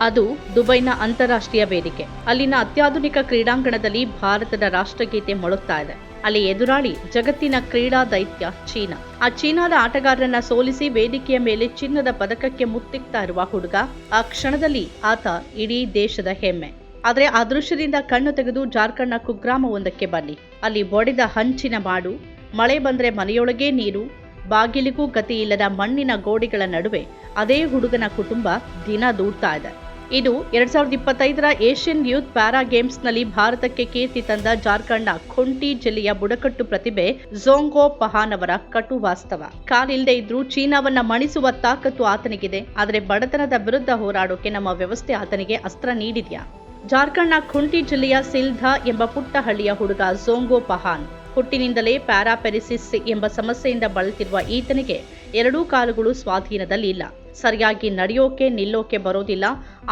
ಅದು ದುಬೈನ ಅಂತಾರಾಷ್ಟ್ರೀಯ ವೇದಿಕೆ. ಅಲ್ಲಿನ ಅತ್ಯಾಧುನಿಕ ಕ್ರೀಡಾಂಗಣದಲ್ಲಿ ಭಾರತದ ರಾಷ್ಟ್ರಗೀತೆ ಮೊಳುತ್ತಾ ಇದೆ. ಅಲ್ಲಿ ಎದುರಾಳಿ ಜಗತ್ತಿನ ಕ್ರೀಡಾ ದೈತ್ಯ ಚೀನಾ. ಆ ಚೀನಾದ ಆಟಗಾರರನ್ನ ಸೋಲಿಸಿ ವೇದಿಕೆಯ ಮೇಲೆ ಚಿನ್ನದ ಪದಕಕ್ಕೆ ಮುತ್ತಿಕ್ತಾ ಇರುವ ಹುಡುಗ, ಆ ಕ್ಷಣದಲ್ಲಿ ಆತ ಇಡೀ ದೇಶದ ಹೆಮ್ಮೆ. ಆದರೆ ಆ ದೃಶ್ಯದಿಂದ ಕಣ್ಣು ತೆಗೆದು ಜಾರ್ಖಂಡ್ನ ಕುಗ್ರಾಮವೊಂದಕ್ಕೆ ಬನ್ನಿ. ಅಲ್ಲಿ ಒಡೆದ ಹಂಚಿನ ಮಾಡು, ಮಳೆ ಬಂದ್ರೆ ಮನೆಯೊಳಗೆ ನೀರು, ಬಾಗಿಲಿಗೂ ಗತಿ ಇಲ್ಲದ ಮಣ್ಣಿನ ಗೋಡೆಗಳ ನಡುವೆ ಅದೇ ಹುಡುಗನ ಕುಟುಂಬ ದಿನ ದೂಡ್ತಾ ಇದೆ. ಇದು ಎರಡ್ ಸಾವಿರದ ಇಪ್ಪತ್ತೈದರ ಏಷ್ಯನ್ ಯೂತ್ ಪ್ಯಾರಾ ಗೇಮ್ಸ್ನಲ್ಲಿ ಭಾರತಕ್ಕೆ ಕೀರ್ತಿ ತಂದ ಜಾರ್ಖಂಡ್ನ ಖುಂಟಿ ಜಿಲ್ಲೆಯ ಬುಡಕಟ್ಟು ಪ್ರತಿಭೆ ಝೋಂಗೋ ಪಹಾನ್ ಅವರ ಕಟು ವಾಸ್ತವ. ಕಾಲಿಲ್ಲದೆ ಇದ್ರೂ ಚೀನಾವನ್ನ ಮಣಿಸುವ ತಾಕತ್ತು ಆತನಿಗಿದೆ. ಆದರೆ ಬಡತನದ ವಿರುದ್ಧ ಹೋರಾಡೋಕೆ ನಮ್ಮ ವ್ಯವಸ್ಥೆ ಆತನಿಗೆ ಅಸ್ತ್ರ ನೀಡಿದ್ಯಾ? ಜಾರ್ಖಂಡ್ನ ಖುಂಟಿ ಜಿಲ್ಲೆಯ ಸಿಲ್ಧಾ ಎಂಬ ಪುಟ್ಟ ಹಳ್ಳಿಯ ಹುಡುಗ ಝೋಂಗೋ ಪಹಾನ್ ಹುಟ್ಟಿನಿಂದಲೇ ಪ್ಯಾರಾಪೆರಿಸಿಸ್ ಎಂಬ ಸಮಸ್ಯೆಯಿಂದ ಬಳಲ್ತಿರುವ ಈತನಿಗೆ ಎರಡೂ ಕಾಲುಗಳು ಸ್ವಾಧೀನದಲ್ಲಿ ಇಲ್ಲ ಸರಿಯಾಗಿ ನಡೆಯೋಕೆ ನಿಲ್ಲೋಕೆ ಬರೋದಿಲ್ಲ.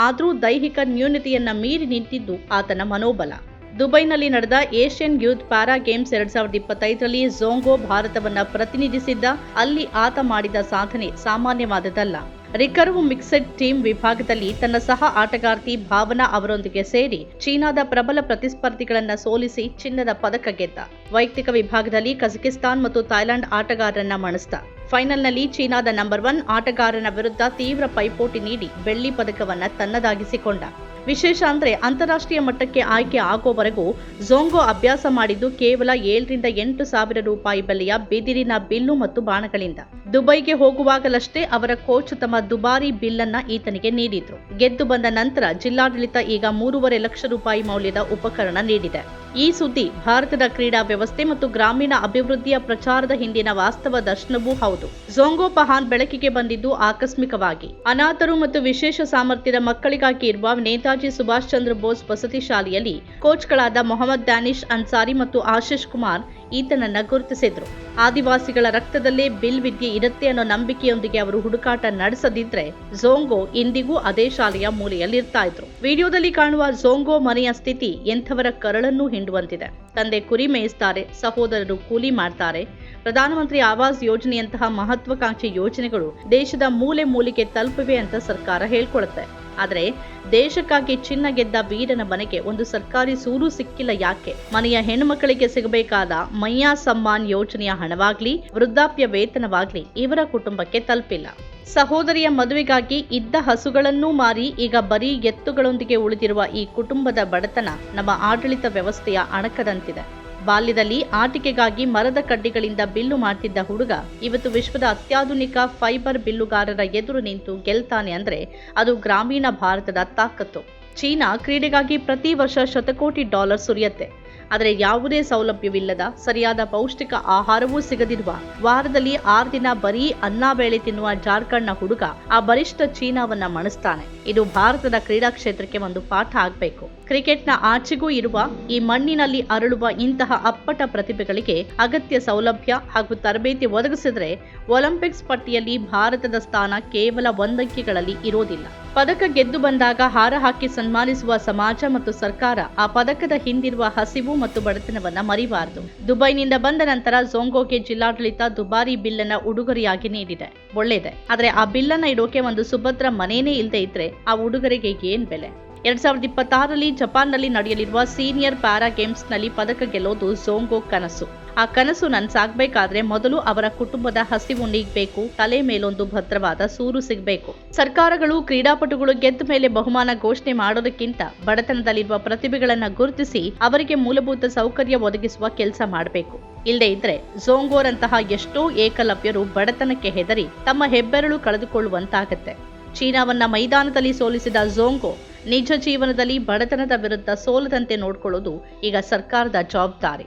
ಆದರೂ ದೈಹಿಕ ನ್ಯೂನತೆಯನ್ನ ಮೀರಿ ನಿಂತಿದ್ದು ಆತನ ಮನೋಬಲ. ದುಬೈನಲ್ಲಿ ನಡೆದ ಏಷ್ಯನ್ ಯೂತ್ ಪ್ಯಾರಾ ಗೇಮ್ಸ್ ಎರಡ್ ಸಾವಿರದ ಇಪ್ಪತ್ತೈದರಲ್ಲಿ ಝೋಂಗೋ ಭಾರತವನ್ನು ಪ್ರತಿನಿಧಿಸಿದ್ದ, ಅಲ್ಲಿ ಆತ ಮಾಡಿದ ಸಾಧನೆ ಸಾಮಾನ್ಯವಾದದ್ದಲ್ಲ. ರಿಕರ್ವ್ ಮಿಕ್ಸೆಡ್ ಟೀಮ್ ವಿಭಾಗದಲ್ಲಿ ತನ್ನ ಸಹ ಆಟಗಾರ್ತಿ ಭಾವನಾ ಅವರೊಂದಿಗೆ ಸೇರಿ ಚೀನಾದ ಪ್ರಬಲ ಪ್ರತಿಸ್ಪರ್ಧಿಗಳನ್ನ ಸೋಲಿಸಿ ಚಿನ್ನದ ಪದಕ ಗೆದ್ದ. ವೈಯಕ್ತಿಕ ವಿಭಾಗದಲ್ಲಿ ಕಜಕಿಸ್ತಾನ್ ಮತ್ತು ಥೈಲ್ಯಾಂಡ್ ಆಟಗಾರರನ್ನ ಮಣಿಸಿದ ಫೈನಲ್ನಲ್ಲಿ ಚೀನಾದ ನಂಬರ್ ಒನ್ ಆಟಗಾರನ ವಿರುದ್ಧ ತೀವ್ರ ಪೈಪೋಟಿ ನೀಡಿ ಬೆಳ್ಳಿ ಪದಕವನ್ನ ತನ್ನದಾಗಿಸಿಕೊಂಡ. ವಿಶೇಷ ಅಂದ್ರೆ ಅಂತಾರಾಷ್ಟ್ರೀಯ ಮಟ್ಟಕ್ಕೆ ಆಯ್ಕೆ ಆಗೋವರೆಗೂ ಝೋಂಗೋ ಅಭ್ಯಾಸ ಮಾಡಿದ್ದು ಕೇವಲ ಏಳರಿಂದ ಎಂಟು ಸಾವಿರ ರೂಪಾಯಿ ಬೆಲೆಯ ಬಿದಿರಿನ ಬಿಲ್ಲು ಮತ್ತು ಬಾಣಗಳಿಂದ. ದುಬೈಗೆ ಹೋಗುವಾಗಲಷ್ಟೇ ಅವರ ಕೋಚ್ ತಮ್ಮ ದುಬಾರಿ ಬಿಲ್ಲನ್ನು ಈತನಿಗೆ ನೀಡಿದ್ರು. ಗೆದ್ದು ಬಂದ ನಂತರ ಜಿಲ್ಲಾಡಳಿತ ಈಗ ಮೂರುವರೆ ಲಕ್ಷ ರೂಪಾಯಿ ಮೌಲ್ಯದ ಉಪಕರಣ ನೀಡಿದೆ. ಈ ಸುದ್ದಿ ಭಾರತದ ಕ್ರೀಡಾ ವ್ಯವಸ್ಥೆ ಮತ್ತು ಗ್ರಾಮೀಣ ಅಭಿವೃದ್ಧಿಯ ಪ್ರಚಾರದ ಹಿಂದಿನ ವಾಸ್ತವ ದರ್ಶನವೂ ಹೌದು. ಝೋಂಗೋ ಪಹಾನ್ ಬೆಳಕಿಗೆ ಬಂದಿದ್ದು ಆಕಸ್ಮಿಕವಾಗಿ. ಅನಾಥರು ಮತ್ತು ವಿಶೇಷ ಸಾಮರ್ಥ್ಯದ ಮಕ್ಕಳಿಗಾಗಿ ಇರುವ ನೇತಾಜಿ ಸುಭಾಷ್ ಚಂದ್ರ ಬೋಸ್ ವಸತಿ ಶಾಲೆಯಲ್ಲಿ ಕೋಚ್ಗಳಾದ ಮೊಹಮ್ಮದ್ ಡ್ಯಾನಿಶ್ ಅನ್ಸಾರಿ ಮತ್ತು ಆಶೀಶ್ ಕುಮಾರ್ ಈತನನ್ನ ಗುರುತಿಸಿದ್ರು. ಆದಿವಾಸಿಗಳ ರಕ್ತದಲ್ಲೇ ಬಿಲ್ ವಿದ್ಯೆ ಇರುತ್ತೆ ಅನ್ನೋ ನಂಬಿಕೆಯೊಂದಿಗೆ ಅವರು ಹುಡುಕಾಟ ನಡೆಸದಿದ್ರೆ ಝೋಂಗೋ ಇಂದಿಗೂ ಅದೇ ಶಾಲೆಯ ಮೂಲೆಯಲ್ಲಿರ್ತಾ ಇದ್ರು. ವಿಡಿಯೋದಲ್ಲಿ ಕಾಣುವ ಝೋಂಗೋ ಮನೆಯ ಸ್ಥಿತಿ ಎಂಥವರ ಕರಳನ್ನು ಹಿಂಡುವಂತಿದೆ. ತಂದೆ ಕುರಿ ಮೇಯಿಸ್ತಾರೆ, ಸಹೋದರರು ಕೂಲಿ ಮಾಡ್ತಾರೆ ಪ್ರಧಾನಮಂತ್ರಿ ಆವಾಸ್ ಯೋಜನೆಯಂತಹ ಮಹತ್ವಾಕಾಂಕ್ಷಿ ಯೋಜನೆಗಳು ದೇಶದ ಮೂಲೆ ಮೂಲೆಗೆ ತಲುಪಿವೆ ಅಂತ ಸರ್ಕಾರ ಹೇಳ್ಕೊಳುತ್ತೆ. ಆದರೆ ದೇಶಕ್ಕಾಗಿ ಚಿನ್ನ ಗೆದ್ದ ವೀರನ ಮನೆಗೆ ಒಂದು ಸರ್ಕಾರಿ ಸೂರು ಸಿಕ್ಕಿಲ್ಲ ಯಾಕೆ? ಮನೆಯ ಹೆಣ್ಣುಮಕ್ಕಳಿಗೆ ಸಿಗಬೇಕಾದ ಮಯ್ಯಾ ಸಮ್ಮಾನ್ ಯೋಜನೆಯ ಹಣವಾಗ್ಲಿ, ವೃದ್ಧಾಪ್ಯ ವೇತನವಾಗ್ಲಿ ಇವರ ಕುಟುಂಬಕ್ಕೆ ತಲುಪಿಲ್ಲ. ಸಹೋದರಿಯ ಮದುವೆಗಾಗಿ ಇದ್ದ ಹಸುಗಳನ್ನೂ ಮಾರಿ ಈಗ ಬರೀ ಎತ್ತುಗಳೊಂದಿಗೆ ಉಳಿದಿರುವ ಈ ಕುಟುಂಬದ ಬಡತನ ನಮ್ಮ ಆಡಳಿತ ವ್ಯವಸ್ಥೆಯ ಅಣಕದಂತಿದೆ. ಬಾಲ್ಯದಲ್ಲಿ ಆಟಿಕೆಗಾಗಿ ಮರದ ಕಡ್ಡಿಗಳಿಂದ ಬಿಲ್ಲು ಮಾಡ್ತಿದ್ದ ಹುಡುಗ ಇವತ್ತು ವಿಶ್ವದ ಅತ್ಯಾಧುನಿಕ ಫೈಬರ್ ಬಿಲ್ಲುಗಾರರ ಎದುರು ನಿಂತು ಗೆಲ್ತಾನೆ ಅಂದ್ರೆ ಅದು ಗ್ರಾಮೀಣ ಭಾರತದ ತಾಕತ್ತು. ಚೀನಾ ಕ್ರೀಡೆಗಾಗಿ ಪ್ರತಿ ವರ್ಷ ಶತಕೋಟಿ ಡಾಲರ್ ಸುರಿಯತ್ತೆ. ಆದರೆ ಯಾವುದೇ ಸೌಲಭ್ಯವಿಲ್ಲದ ಸರಿಯಾದ ಪೌಷ್ಟಿಕ ಆಹಾರವೂ ಸಿಗದಿರುವ ವಾರದಲ್ಲಿ ಆರು ದಿನ ಬರೀ ಅನ್ನ ಬೇಳೆ ತಿನ್ನುವ ಜಾರ್ಖಂಡ್ನ ಹುಡುಗ ಆ ಬಲಿಷ್ಠ ಚೀನಾವನ್ನ ಮಣಿಸ್ತಾನೆ. ಇದು ಭಾರತದ ಕ್ರೀಡಾ ಕ್ಷೇತ್ರಕ್ಕೆ ಒಂದು ಪಾಠ ಆಗಬೇಕು. ಕ್ರಿಕೆಟ್ನ ಆಚೆಗೂ ಇರುವ ಈ ಮಣ್ಣಿನಲ್ಲಿ ಅರಳುವ ಇಂತಹ ಅಪ್ಪಟ ಪ್ರತಿಭೆಗಳಿಗೆ ಅಗತ್ಯ ಸೌಲಭ್ಯ ಹಾಗೂ ತರಬೇತಿ ಒದಗಿಸಿದ್ರೆ ಒಲಿಂಪಿಕ್ಸ್ ಪಟ್ಟಿಯಲ್ಲಿ ಭಾರತದ ಸ್ಥಾನ ಕೇವಲ ಒಂದಂಕಿಗಳಲ್ಲಿ ಇರೋದಿಲ್ಲ. ಪದಕ ಗೆದ್ದು ಬಂದಾಗ ಹಾರ ಹಾಕಿ ಸನ್ಮಾನಿಸುವ ಸಮಾಜ ಮತ್ತು ಸರ್ಕಾರ ಆ ಪದಕದ ಹಿಂದಿರುವ ಹಸಿವು ಮತ್ತು ಬಡತನವನ್ನ ಮರಿಬಾರದು. ದುಬೈನಿಂದ ಬಂದ ನಂತರ ಝೋಂಗೋಗೆ ಜಿಲ್ಲಾಡಳಿತ ದುಬಾರಿ ಬಿಲ್ಲನ್ನ ಉಡುಗೊರೆಯಾಗಿ ನೀಡಿದೆ. ಒಳ್ಳೇದೆ. ಆದ್ರೆ ಆ ಬಿಲ್ಲನ್ನ ಇಡೋಕೆ ಒಂದು ಸುಭದ್ರ ಮನೆಯೇ ಇಲ್ಲದೆ ಇದ್ರೆ ಆ ಉಡುಗೊರೆಗೆ ಏನ್ ಬೆಲೆ? ಎರಡ್ ಸಾವಿರದ ಇಪ್ಪತ್ತಾರರಲ್ಲಿ ಜಪಾನ್ನಲ್ಲಿ ನಡೆಯಲಿರುವ ಸೀನಿಯರ್ ಪ್ಯಾರಾ ಗೇಮ್ಸ್ನಲ್ಲಿ ಪದಕ ಗೆಲ್ಲೋದು ಝೋಂಗೋ ಕನಸು. ಆ ಕನಸು ನನ್ಸಾಗ್ಬೇಕಾದ್ರೆ ಮೊದಲು ಅವರ ಕುಟುಂಬದ ಹಸಿವು ನೀಗಬೇಕು, ತಲೆ ಮೇಲೊಂದು ಭದ್ರವಾದ ಸೂರು ಸಿಗಬೇಕು. ಸರ್ಕಾರಗಳು ಕ್ರೀಡಾಪಟುಗಳು ಗೆದ್ದ ಮೇಲೆ ಬಹುಮಾನ ಘೋಷಣೆ ಮಾಡೋದಕ್ಕಿಂತ ಬಡತನದಲ್ಲಿರುವ ಪ್ರತಿಭೆಗಳನ್ನು ಗುರುತಿಸಿ ಅವರಿಗೆ ಮೂಲಭೂತ ಸೌಕರ್ಯ ಒದಗಿಸುವ ಕೆಲಸ ಮಾಡಬೇಕು. ಇಲ್ಲದೆ ಇದ್ರೆ ಝೋಂಗೋರಂತಹ ಎಷ್ಟೋ ಏಕಲವ್ಯರು ಬಡತನಕ್ಕೆ ಹೆದರಿ ತಮ್ಮ ಹೆಬ್ಬೆರಳು ಕಳೆದುಕೊಳ್ಳುವಂತಾಗತ್ತೆ. ಚೀನಾವನ್ನ ಮೈದಾನದಲ್ಲಿ ಸೋಲಿಸಿದ ಝೋಂಗೋ ನಿಜ ಜೀವನದಲ್ಲಿ ಬಡತನದ ವಿರುದ್ಧ ಸೋಲದಂತೆ ನೋಡ್ಕೊಳ್ಳೋದು ಈಗ ಸರ್ಕಾರದ ಜವಾಬ್ದಾರಿ.